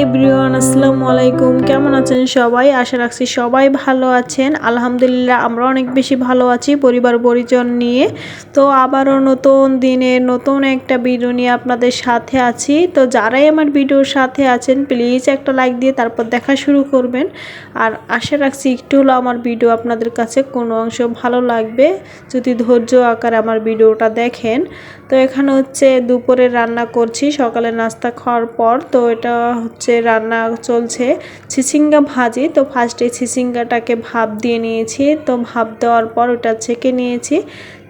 আসসালামু আলাইকুম। কেমন আছেন সবাই? আশা রাখছি সবাই ভালো আছেন। আলহামদুলিল্লাহ, আমরা অনেক বেশি ভালো আছি পরিবার পরিজন নিয়ে। তো আবারও নতুন দিনে নতুন একটা ভিডিও নিয়ে আপনাদের সাথে আছি। তো যারাই আমার ভিডিওর সাথে আছেন, প্লিজ একটা লাইক দিয়ে তারপর দেখা শুরু করবেন। আর আশা রাখছি একটু হলো আমার ভিডিও আপনাদের কাছে কোনো অংশ ভালো লাগবে। যদি ধৈর্য আকারে আমার ভিডিওটা দেখেন। তো এখানে হচ্ছে দুপুরে রান্না করছি, সকালে নাস্তা খাওয়ার পর। তো এটা হচ্ছে রান্না চলছে। ছিচিঙ্গা ভাজি, তো ফার্স্টে ছিচিঙ্গাটাকে ভাপ দিয়ে নিয়েছি। তো ভাপ দেওয়ার পর ওটা ছেঁকে নিয়েছি।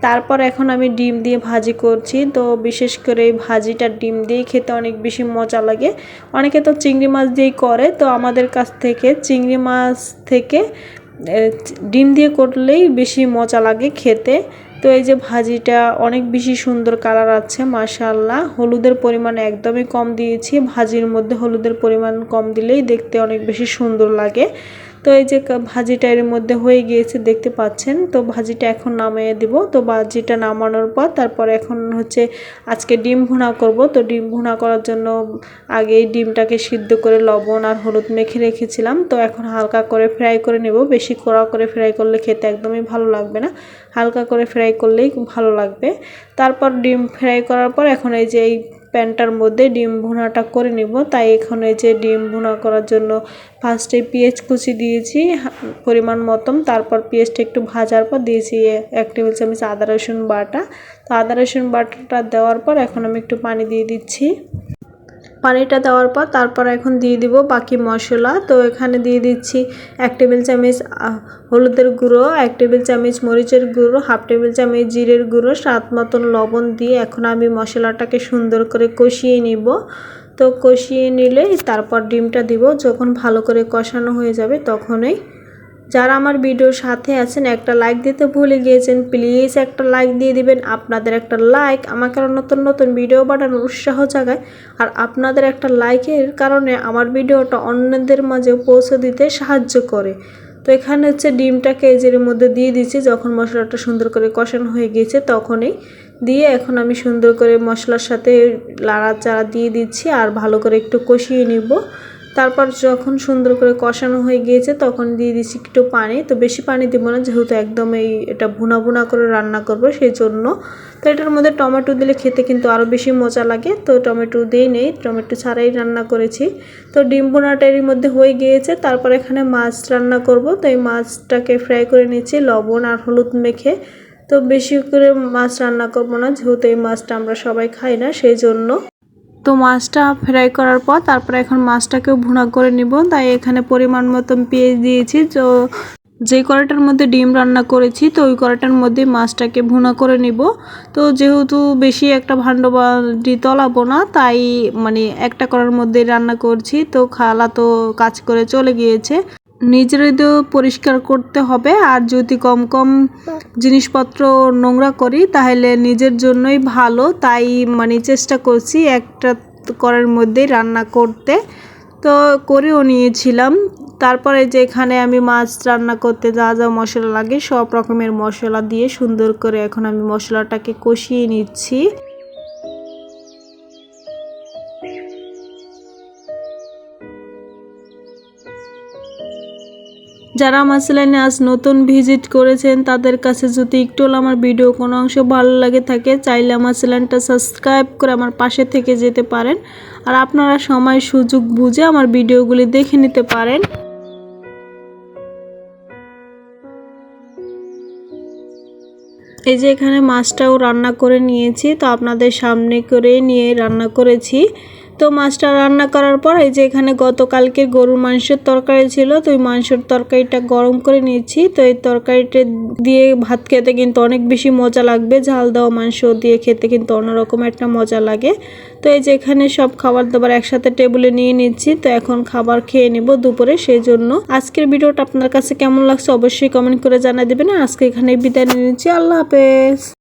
তারপর এখন আমি ডিম দিয়ে ভাজি করছি। তো বিশেষ করে এই ভাজিটা ডিম দিয়ে খেতে অনেক বেশি মজা লাগে। অনেকে তো চিংড়ি মাছ দিয়েই করে। তো আমাদের কাছ থেকে চিংড়ি মাছ থেকে ডিম দিয়ে করলেই বেশি মজা লাগে খেতে। তো এই যে ভাজিটা অনেক বেশি সুন্দর কালার আছে মাশাল্লাহ হলুদের পরিমাণ একদমই কম দিয়েছি। ভাজির মধ্যে হলুদের পরিমাণ কম দিলেই দেখতে অনেক বেশি সুন্দর লাগে। তো এই যে ভাজিটা এর মধ্যে হয়ে গিয়েছে, দেখতে পাচ্ছেন? তো ভাজিটা এখন নামিয়ে দিব। তো ভাজিটা নামানোর পর তারপর এখন হচ্ছে আজকে ডিম ভুনা করব। তো ডিম ভুনা করার জন্য আগে এই ডিমটাকে সিদ্ধ করে লবণ আর হলুদ মেখে রেখেছিলাম। তো এখন হালকা করে ফ্রাই করে নেব। বেশি কড়া করে ফ্রাই করলে খেতে একদমই ভালো লাগবে না। হালকা করে ফ্রাই করলেই খুব ভালো লাগবে। তারপর ডিম ফ্রাই করার পর এখন এই যে এই প্যানটার মধ্যে ডিম ভুনাটা করে নিব। তাই এখানে যে ডিম ভুনা করার জন্য ফার্স্টে পেঁয়াজ কুচি দিয়েছি, পরিমাণ মতন। তারপর পেঁয়াজটা একটু ভাজার পর দিয়েছি এক টেবিল চামচ আদা রসুন বাটা। তো আদা রসুন বাটাটা দেওয়ার পর এখন আমি একটু পানি দিয়ে দিচ্ছি। পানিটা দেওয়ার পর তারপর এখন দিয়ে দিব বাকি মশলা। তো এখানে দিয়ে দিচ্ছি এক টেবিল চামচ হলুদের গুঁড়ো, এক টেবিল চামচ মরিচের গুঁড়ো, হাফ টেবিল চামচ জিরের গুঁড়ো, স্বাদ মতন লবণ দিয়ে এখন আমি মশলাটাকে সুন্দর করে কষিয়ে নিব। তো কষিয়ে নিলে তারপর ডিমটা দিব। যখন ভালো করে কষানো হয়ে যাবে তখনই যারা আমার ভিডিওর সাথে আছেন, একটা লাইক দিতে ভুলে গিয়েছেন প্লিজ একটা লাইক দিয়ে দিবেন। আপনাদের একটা লাইক আমাকে নতুন নতুন ভিডিও বানানোর উৎসাহ জাগায়। আর আপনাদের একটা লাইকের কারণে আমার ভিডিওটা অন্যদের মাঝে পৌঁছে দিতে সাহায্য করে। তো এখানে হচ্ছে ডিমটাকে এর মধ্যে দিয়ে দিচ্ছি যখন মশলাটা সুন্দর করে কষানো হয়ে গিয়েছে তখনই দিয়ে এখন আমি সুন্দর করে মশলার সাথে লাড়াচাড়া দিয়ে দিচ্ছি আর ভালো করে একটু কষিয়ে নিব। তারপর যখন সুন্দর করে কষানো হয়ে গিয়েছে, তখন দিয়ে দিচ্ছি একটু পানি। তো বেশি পানি দিব না, যেহেতু একদম এই এটা ভুনা ভুনা করে রান্না করব সেই জন্য তো এটার মধ্যে টমেটো দিলে খেতে কিন্তু আরও বেশি মজা লাগে। তো টমেটো দিই নেই, টমেটো ছাড়াই রান্না করেছি। তো ডিম ভুনাটা এর মধ্যে হয়ে গিয়েছে। তারপর এখানে মাছ রান্না করব। তো এই মাছটাকে ফ্রাই করে নিচ্ছি লবণ আর হলুদ মেখে। তো বেশি করে মাছ রান্না করব না, যেহেতু এই মাছটা আমরা সবাই খাই না সেই জন্য তো মাছটা ফ্রাই করার পর তারপরে এখন মাছটাকেও ভুনা করে নিব। তাই এখানে পরিমাণ মতন পেঁয়াজ দিয়েছি। তো যে কড়াইটার মধ্যে ডিম রান্না করেছি, তো ওই কড়াইটার মধ্যে মাছটাকে ভুনা করে নিব। তো যেহেতু বেশি একটা ভাণ্ড বাড়ি তলাবো না, তাই মানে একটা কড়ার মধ্যে রান্না করছি। তো খালা তো কাজ করে চলে গিয়েছে। নিজেরই তো পরিষ্কার করতে হবে, আর যদি কম কম জিনিসপত্র নোংরা করি, তাহলে নিজের জন্যই ভালো। তাই মানে চেষ্টা করছি একটা করার মধ্যেই রান্না করতে। তো করেও নিয়েছিলাম। তারপরে যে এখানে আমি মাছ রান্না করতে যা যা মশলা লাগে, সব রকমের মশলা দিয়ে সুন্দর করে এখন আমি মশলাটাকে কষিয়ে নিচ্ছি। যারা আমার চ্যানেলে আজ নতুন ভিজিট করেছেন, তাদের কাছে যদি একটু আমার ভিডিও কোনো অংশ ভালো লাগে থাকে, চাইলে আমার চ্যানেলটা সাবস্ক্রাইব করে আমার পাশে থেকে যেতে পারেন। আর আপনারা সময়, সুযোগ বুঝে আমার ভিডিওগুলি দেখে নিতে পারেন। এই যে এখানে মাছটাও রান্না করে নিয়েছি, তো আপনাদের সামনে করে নিয়ে রান্না করেছি। তো মাছটা রান্না করার পর এই যে এখানে গতকালকে গরুর মাংসের তরকারি ছিল, তো ওই মাংসের তরকারিটা গরম করে নিয়েছি। তো এই তরকারিটা দিয়ে ভাত খেতে কিন্তু অনেক বেশি মজা লাগবে। ঝাল দেওয়া মাংস দিয়ে খেতে কিন্তু অন্যরকম একটা মজা লাগে। তো এই যে এখানে সব খাবার দাবার একসাথে টেবিলে নিয়ে নিচ্ছি। তো এখন খাবার খেয়ে নেব দুপুরে, সেই জন্য। আজকের ভিডিওটা আপনার কাছে কেমন লাগছে অবশ্যই কমেন্ট করে জানা দেবেন। আজকে এখানে বিদায় নিয়ে নিচ্ছি। আল্লাহ হাফেজ।